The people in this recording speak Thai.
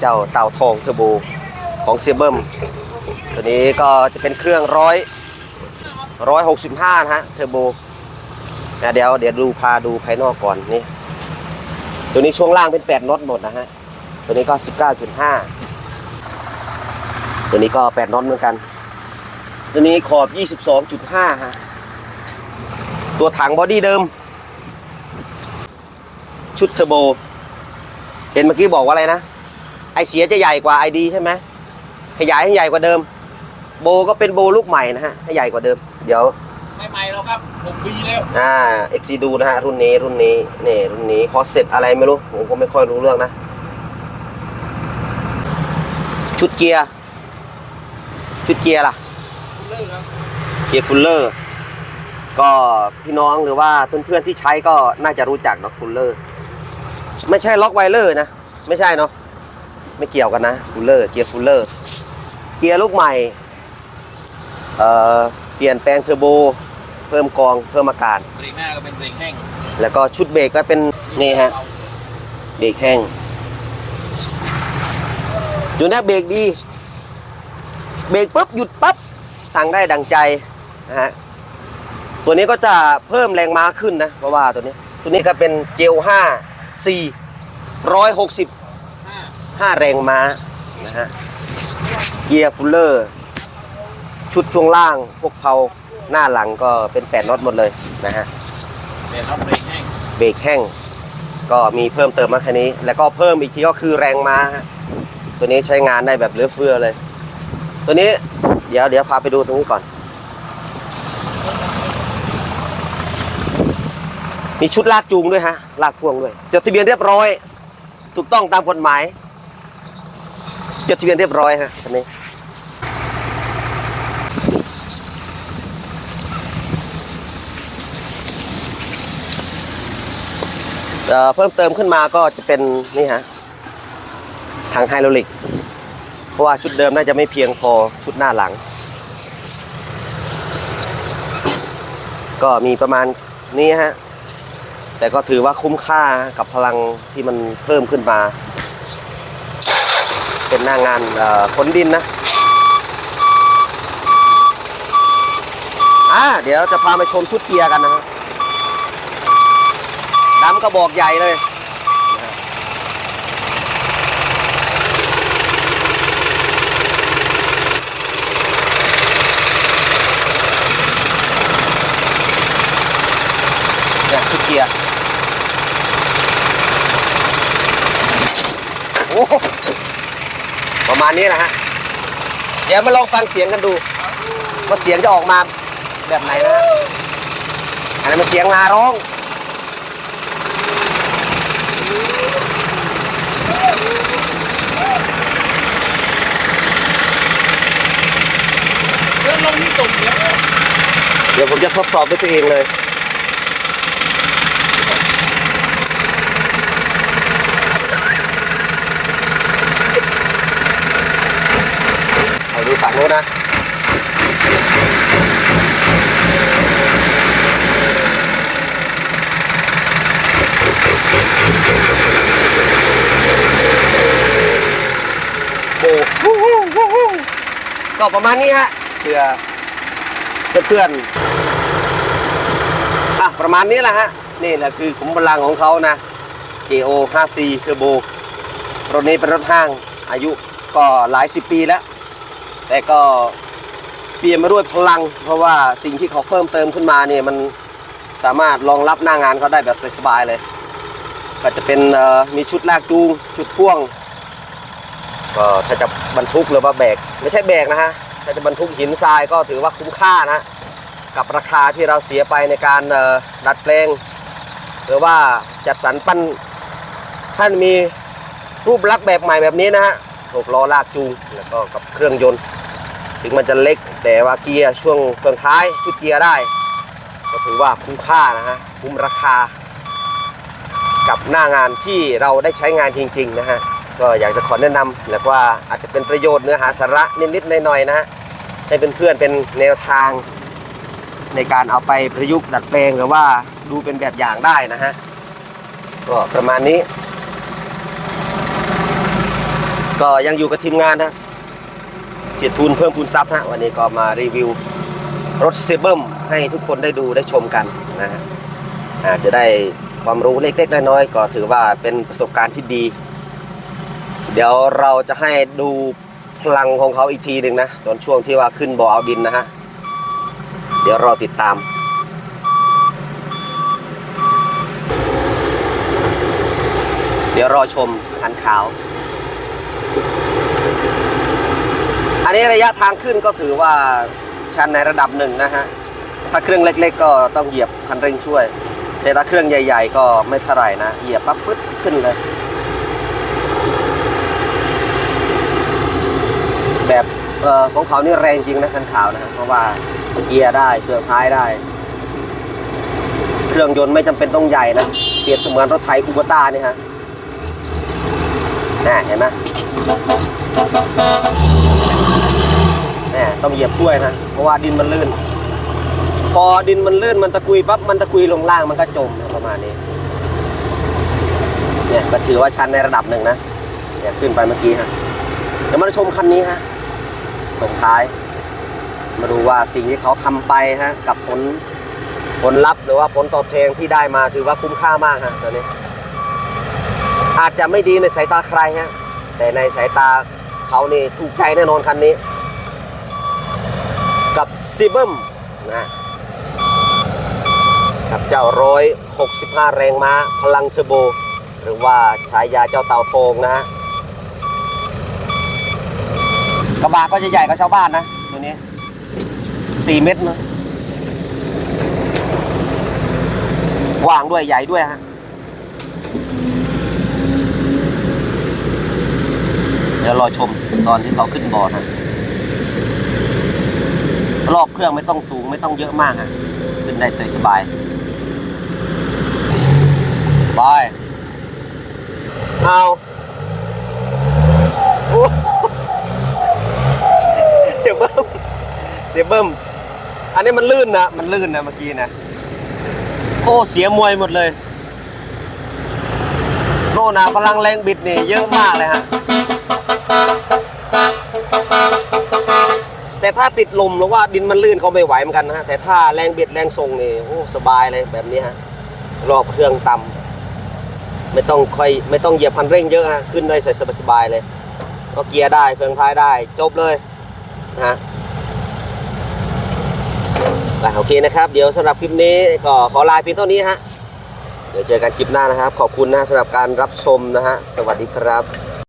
เจ้าเต่าทองเทอร์โบของเซเบิมตัวนี้ก็จะเป็นเครื่องร้อยร้อยหกสิบห้านะฮะเทอร์โบนะเดี๋ยวเดี๋ยวดูพาดูภายนอกก่อนนี่ตัวนี้ช่วงล่างเป็น8น็อตหมดนะฮะตัวนี้ก็19.5ตัวนี้ก็8น็อตเหมือนกัน ตัวนี้ขอบ22.5ฮะตัวถังบอดี้เดิม ชุดเทอร์โบ เห็นเมื่อกี้บอกว่าอะไรนะ ไอเสียจะใหญ่กว่าไอดีใช่ไหมขยายให้ใหญ่กว่าเดิม โบก็เป็นโบลูกใหม่นะฮะให้ใหญ่กว่าเดิม เดี๋ยวไม่ใหม่แล้วครับผมปีแล้วอ่า XC ดูนะฮะรุ่นนี้รุ่นนี้นี่รุ่นนี้คอสเซ็ตอะไรไม่รู้ผมก็ไม่ค่อยรู้เรื่องนะ ชุดเกียร์ชุดเกียร์ล่ะเลิกครับเกียร์ฟูลเลอร์ก็พี่น้องหรือว่าเพื่อนๆที่ใช้ก็น่าจะรู้จักเนาะฟูลเลอร์ไม่ใช่ล็อกไวเลอร์นะ ไม่ใช่เนาะ ไม่เกี่ยวกันนะฟูลเลอร์เกียร์ฟูลเลอร์เกียร์ลูกใหม่เอ่อเปลี่ยนแปลงเทอร์โบ เพิ่มกองเพิ่มอากาศเบรกหน้าก็เป็นเบรกแห้งแล้วก็ชุดเบรกก็เป็นนี่ฮะเบรกแห้งอยู่น้าเบรกดีเบรกปุ๊บหยุดปั๊บสั่งได้ดังใจนะฮะตัวนี้ก็จะเพิ่มแรงม้าขึ้นนะเพราะว่าตัวนี้ ตัวนี้ก็เป็นเจล5 4 160 ถ้าแรงม้านะฮะเกียร์ฟูลเลอร์ ชุดช่วงล่าง พวกเพาหน้าหลังก็เป็น8น็อตหมดเลยนะฮะเบรกแห้งเบรกแห้งก็มีเพิ่มเติมมาแค่นี้ แล้วก็เพิ่มอีกทีก็คือแรงม้าตัวนี้ใช้งานได้แบบเลือเฟือเลย ตัวนี้เดี๋ยวเดี๋ยวพาไปดูตรงนี้ก่อน มีชุดลากจูงด้วยฮะลากพ่วงด้วยจดทะเบียนเรียบร้อย ถูกต้องตามกฎหมาย จดทะเบียนเรียบร้อยฮะคันนี้เอ่อเพิ่มเติมขึ้นมาก็จะเป็นนี่ฮะถังไฮดรอลิก เพราะว่าชุดเดิมน่าจะไม่เพียงพอชุดหน้าหลัง ก็มีประมาณนี้ฮะแต่ก็ถือว่าคุ้มค่ากับพลังที่มันเพิ่มขึ้นมา เป็นหน้างานขนดินนะอ่าเดี๋ยวจะพาไปชมชุดเกียร์กันนะฮะดำกระบอกใหญ่เลยเนี่ยชุดเกียร์โอ้โห ประมาณนี้นะฮะ เดี๋ยวมาลองฟังเสียงกันดู ว่าเสียงจะออกมาแบบไหนนะฮะ อันนี้นมันเสียงนาร้องเรื่องลงนี่ตุ่มเนี่ยเดี๋ยวผมจะทดสอบด้วยตัวเองเลย เอาดูฝั่งโน้นนะโอ้โหก็ประมาณนี้ฮะเพื่อเพื่อนๆอะประมาณนี้แหละฮะ นี่แหละคือขุมพลังของเขานะ JO 5C Turbo รถนี้เป็นรถห้างอายุก็หลายสิบปีแล้ว แต่ก็เปลี่ยนมาด้วยพลัง เพราะว่าสิ่งที่เขาเพิ่มเติมขึ้นมาเนี่ยมันสามารถรองรับหน้างานเขาได้แบบสบายเลย ก็จะเป็นมีชุดลากจูง ชุดพ่วงก็ถ้าจะบรรทุกหรือว่าแบกไม่ใช่แบกนะฮะถ้าจะบรรทุกหินทรายก็ถือว่าคุ้มค่านะกับราคาที่เราเสียไปในการดัดแปลง หรือว่าจัดสรรปั้นท่านมีรูปลักษณ์แบบใหม่แบบนี้นะฮะหกล้อลากจูงแล้วก็กับเครื่องยนต์ ถึงมันจะเล็กแต่ว่าเกียร์ช่วงส่วนท้ายชุดเกียร์ได้ ก็ถือว่าคุ้มค่านะฮะคุ้มราคา กับหน้างานที่เราได้ใช้งานจริง ๆ นะฮะก็อยากจะขอแนะนำแล้วว่าอาจจะเป็นประโยชน์เนื้อหาสาระนิดๆหน่อยๆนะฮะให้เป็นเพื่อนๆเป็นแนวทางในการเอาไปประยุกต์ดัดแปลงหรือว่าดูเป็นแบบอย่างได้นะฮะก็ประมาณนี้ ก็ยังอยู่กับทีมงานฮะ เสียทุนเพิ่มพูนทรัพย์ฮะวันนี้ก็มารีวิวรถเซเบิมให้ทุกคนได้ดูได้ชมกันนะฮะอาจจะได้ความรู้เล็กๆน้อยๆก็ถือว่าเป็นประสบการณ์ที่ดี เดี๋ยวเราจะให้ดูพลังของเขาอีกทีหนึ่งนะตอนช่วงที่ว่าขึ้นบ่อเอาดินนะฮะเดี๋ยวรอติดตามเดี๋ยวรอชมคันขาว อันนี้ระยะทางขึ้นก็ถือว่าชันในระดับหนึ่งนะฮะ ถ้าเครื่องเล็กๆ ก็ต้องเหยียบคันเร่งช่วย แต่ถ้าเครื่องใหญ่ๆ ก็ไม่เท่าไหร่นะ เหยียบปั๊บปึ๊ดขึ้นเลย แบบออของเขานี่แรงจริงนะคันขาวนะฮะเพราะว่าเกียร์ได้เฟืองท้ายได้ เครื่องยนต์ไม่จำเป็นต้องใหญ่นะ เปรียบเสมือนรถไถคูโบต้านี่ฮะน่เห็นไหม ต้องเหยียบช่วยนะ เพราะว่าดินมันลื่น พอดินมันลื่นมันตะกุยปั๊บมันตะกุยลงล่างมันก็จมประมาณนี้ เนี่ยก็ถือว่าชันในระดับหนึ่งนะเนี่ยขึ้นไปเมื่อกี้ฮะเดี๋ยวมาชมคันนี้ฮะส่งท้าย มาดูว่าสิ่งที่เขาทำไปฮะกับผลผลลัพธ์หรือว่าผลตอบแทนที่ได้มาถือว่าคุ้มค่ามากฮะตอนนี้ อาจจะไม่ดีในสายตาใครฮะแต่ในสายตาเขานี่ถูกใจแน่นอนคันนี้ กับซิเบิมนะกับเจ้าร้อยหกสิบห้าแรงม้าพลังเทอร์โบ หรือว่าฉายาเจ้าเต่าทองนะฮะกระบะก็จะใหญ่กว่าชาวบ้านนะตัวนี้สี่เมตรนะกว้างด้วยใหญ่ด้วยฮะเดี๋ยวรอชมตอนที่เขาขึ้นบอร์ดฮะ รอบเครื่องไม่ต้องสูงไม่ต้องเยอะมากฮะขึ้นได้สบายๆไปเอาโอ้เสียเบิ้มเสียเบิ้มอันนี้มันลื่นนะมันลื่นนะเมื่อกี้นะโอ้เสียมวยหมดเลยโน่นะพลังแรงบิดนี่เยอะมากเลยฮะ แติดลมหรือว่าดินมันลื่นก็ไม่ไหวเหมือนกันนะฮะแต่ถ้าแรงเบิดแรงส่งนี่โอ้สบายเลยแบบนี้ฮะรอบเครื่องต่ำไม่ต้องค่อยไม่ต้องเหยียบคันเร่งเยอะฮะขึ้นได้สบายๆเลยก็เกียร์ได้เฟืองท้ายได้จบเลยนะฮะอะโอเคนะครับ เดี๋ยวสำหรับคลิปนี้ก็ขอลาเพียงเท่านี้ฮะเดี๋ยวเจอกันคลิปหน้านะครับ ขอบคุณนะสำหรับการรับชมนะฮะสวัสดีครับ